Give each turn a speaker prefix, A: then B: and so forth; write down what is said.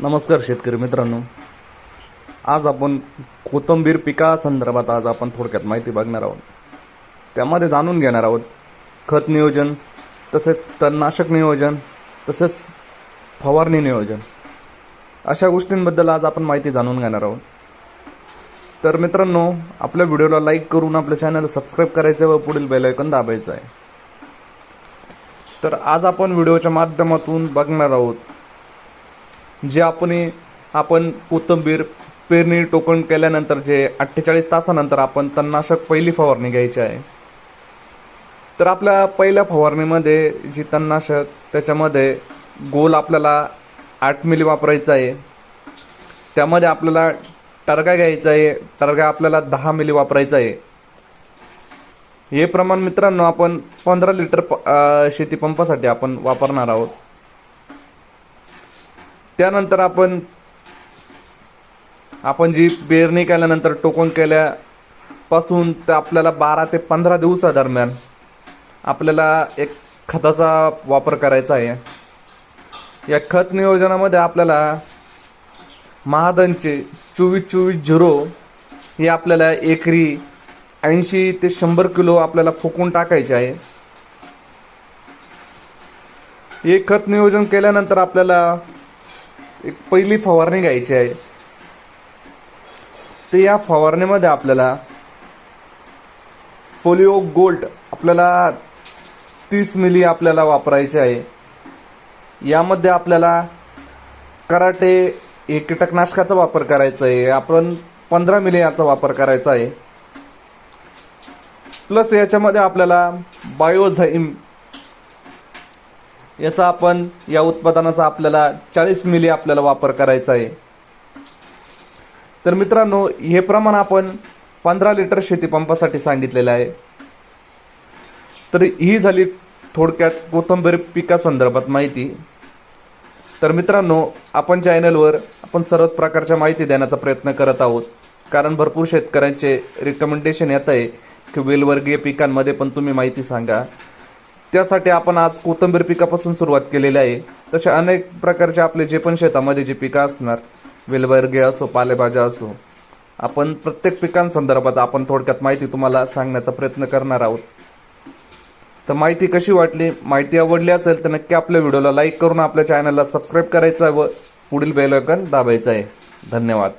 A: नमस्कार शेतकरी मित्रांनो. आज आपण कोथंबीर पिकासंदर्भात आज आपण थोडक्यात माहिती बघणार आहोत. त्यामध्ये जाणून घेणार आहोत खत नियोजन तसेच तणनाशक नियोजन तसेच फवारणी नियोजन. अशा गोष्टींबद्दल आज आपण माहिती जाणून घेणार आहोत. तर मित्रांनो आपल्या व्हिडिओला लाईक करून आपल्या चॅनलला सबस्क्राईब करायचं व पुढील बेलायकन दाबायचं आहे. तर आज आपण व्हिडिओच्या माध्यमातून बघणार आहोत जे आपण आपण कोथंबीर पेरणी टोकण केल्यानंतर जे अठ्ठेचाळीस तासानंतर आपण तणनाशक पहिली फवारणी घ्यायची आहे. तर आपल्या पहिल्या फवारणीमध्ये जी तणनाशक त्याच्यामध्ये गोल आपल्याला आठ मिली वापरायचं आहे. त्यामध्ये आपल्याला टरगा घ्यायचा आहे. टरगा आपल्याला दहा मिली वापरायचा आहे. हे प्रमाण मित्रांनो आपण पंधरा लिटर प- शेतीपंपासाठी शेती पंपासाठी आपण वापरणार आहोत. त्यानंतर आपण आपण जी पेरणी केल्यानंतर टोकन केल्यापासून ते आपल्याला बारा ते पंधरा दिवसादरम्यान आपल्याला एक खताचा वापर करायचा आहे. या खत नियोजनामध्ये आपल्याला महादनचे चोवीस चोवीस झिरो हे आपल्याला एकरी ऐंशी ते शंभर किलो आपल्याला फुकून टाकायचे आहे. हे खत नियोजन केल्यानंतर आपल्याला एक पहिली फवारणी घ्यायची आहे. तर या फवारणीमध्ये आपल्याला फोलिओ गोल्ड आपल्याला तीस मिली आपल्याला वापरायचे आहे. यामध्ये आपल्याला कराटे हे कीटकनाशकाचा वापर करायचा आहे. आपण पंधरा मिली याचा वापर करायचा आहे. प्लस याच्यामध्ये आपल्याला बायोझाईम याचा आपण या उत्पादनाचा आपल्याला चाळीस मिली आपल्याला वापर करायचा आहे. तर मित्रांनो हे प्रमाण आपण पंधरा लिटर शेतीपंपासाठी सांगितलेलं आहे. तर ही झाली थोडक्यात कोथंबीर पिकासंदर्भात माहिती. तर मित्रांनो आपण चॅनलवर आपण सर्वच प्रकारच्या माहिती देण्याचा प्रयत्न करत आहोत. कारण भरपूर शेतकऱ्यांचे रिकमेंडेशन येत आहे की वेलवर्गीय पिकांमध्ये पण तुम्ही माहिती सांगा. त्यासाठी आपण आज कोथंबीर पिकापासून सुरुवात केलेली आहे. तसे अनेक प्रकारचे आपले जे पण शेतामध्ये जे पिकं असणार वेलवर्गे असो पालेभाज्या असो आपण प्रत्येक पिकांसंदर्भात आपण थोडक्यात माहिती तुम्हाला सांगण्याचा प्रयत्न करणार आहोत. तर माहिती कशी वाटली? माहिती आवडली असेल तर नक्की आपल्या व्हिडिओला लाईक करून आपल्या चॅनलला सबस्क्राईब करायचं आहे व पुढील बेल आयकॉन दाबायचं आहे. धन्यवाद.